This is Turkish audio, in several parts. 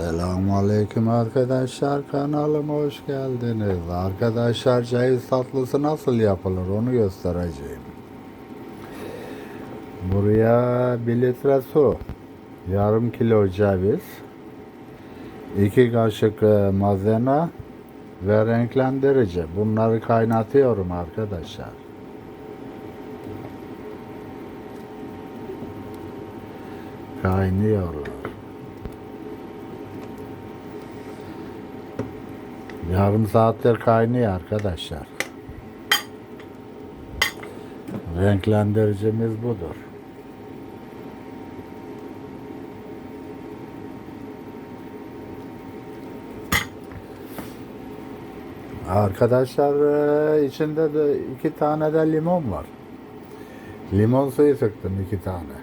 Selamünaleyküm arkadaşlar kanalıma hoş geldiniz. Arkadaşlar ceviz tatlısı nasıl yapılır onu göstereceğim. Buraya 1 litre su, yarım kilo ceviz, 2 kaşık e, mazena ve renklendirici. Bunları kaynatıyorum arkadaşlar. Kaynıyorlar. Yarım saattir kaynıyor arkadaşlar. Renklendiricimiz budur. Arkadaşlar e, içinde de iki tane de limon var. Limon suyu sıktım iki tane.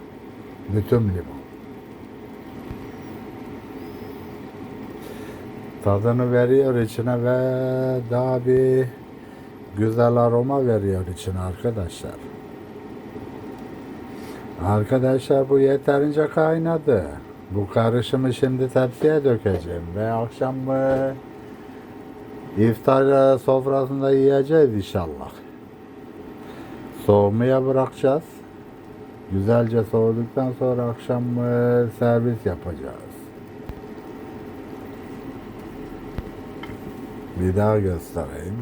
Bütün limon. Tadını veriyor içine ve daha bir güzel aroma veriyor içine arkadaşlar. Arkadaşlar bu yeterince kaynadı. Bu karışımı şimdi tepsiye dökeceğim ve akşam e, iftar sofrasında yiyeceğiz inşallah. Soğumaya bırakacağız. Güzelce soğuduktan sonra akşam e, servis yapacağız. Bir daha göstereyim.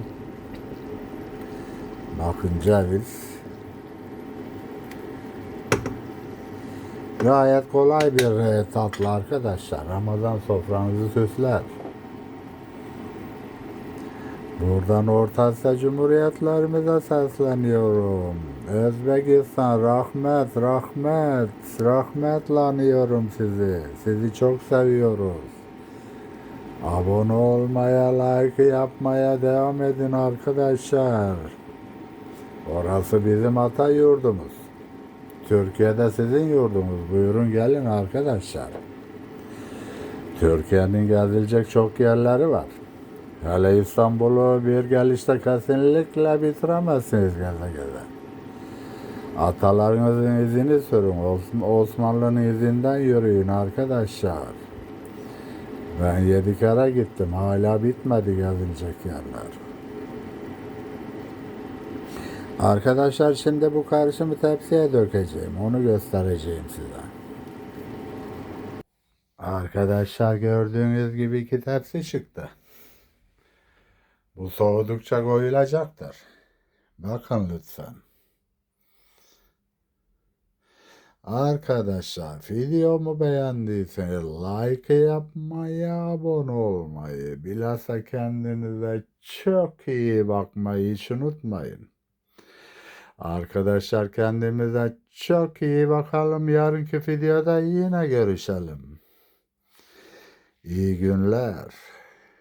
Bakın ceviz. Gayet kolay bir e, tatlı arkadaşlar. Ramazan sofranızı süsler. Buradan Orta Asya Cumhuriyetlerimize sesleniyorum. Özbekistan rahmet, rahmet, rahmetle anıyorum sizi. Sizi çok seviyoruz. Abone olmaya, like yapmaya devam edin arkadaşlar. Orası bizim ata yurdumuz. Türkiye'de sizin yurdunuz. Buyurun gelin arkadaşlar. Türkiye'nin gezilecek çok yerleri var. Hele İstanbul'u bir gelişte kesinlikle bitiremezsiniz geze geze. Atalarınızın izini sürün. Os- Osmanlı'nın izinden yürüyün arkadaşlar. Ben yedi kere gittim. Hala bitmedi gezilecek yerler. Arkadaşlar şimdi bu karışımı tepsiye dökeceğim. Onu göstereceğim size. Arkadaşlar gördüğünüz gibi iki tepsi çıktı. Bu soğudukça koyulacaktır. Bakın lütfen. Arkadaşlar videomu beğendiyseniz like yapmayı, abone olmayı, bilhassa kendinize çok iyi bakmayı hiç unutmayın. Arkadaşlar kendimize çok iyi bakalım. Yarınki videoda yine görüşelim. İyi günler.